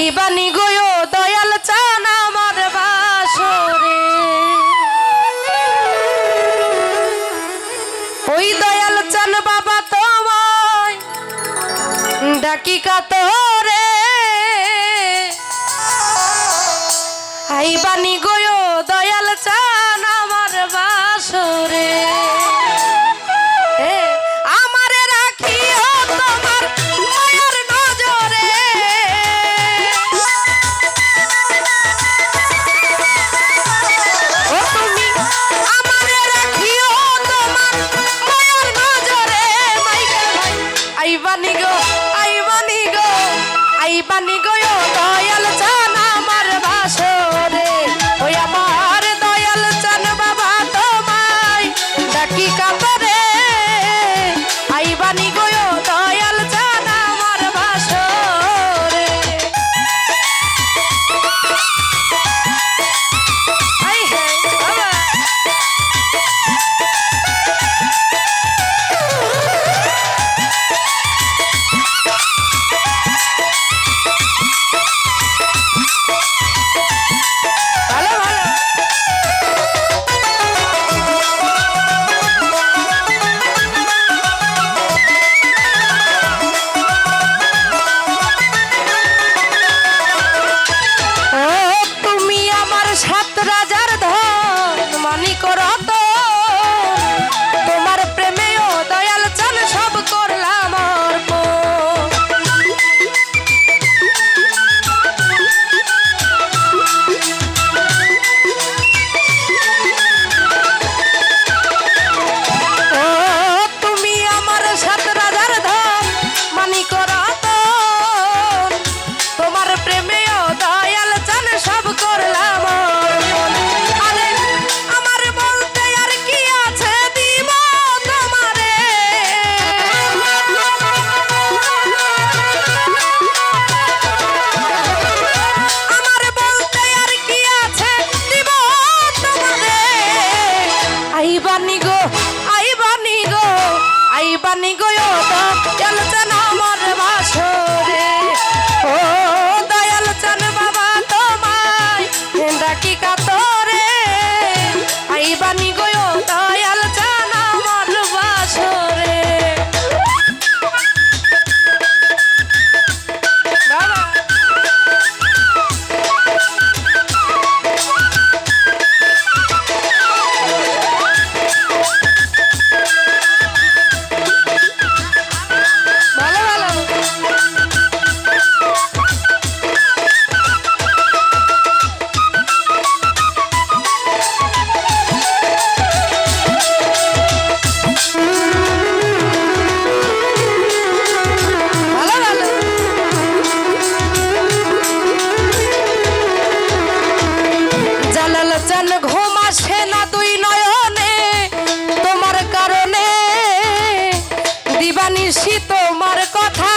তাই বাণী গয় দয়াল চান আমার বাসরে। ওই দয়াল চান বাবা তোমায়, ডাকি কাতরে। আই বাণী গয় দয়াল চান আমার ভাষণ Yeah. আইবানি গো আইবানি গো আইবানি গো চলছে না আমার বাসন তোমার কথা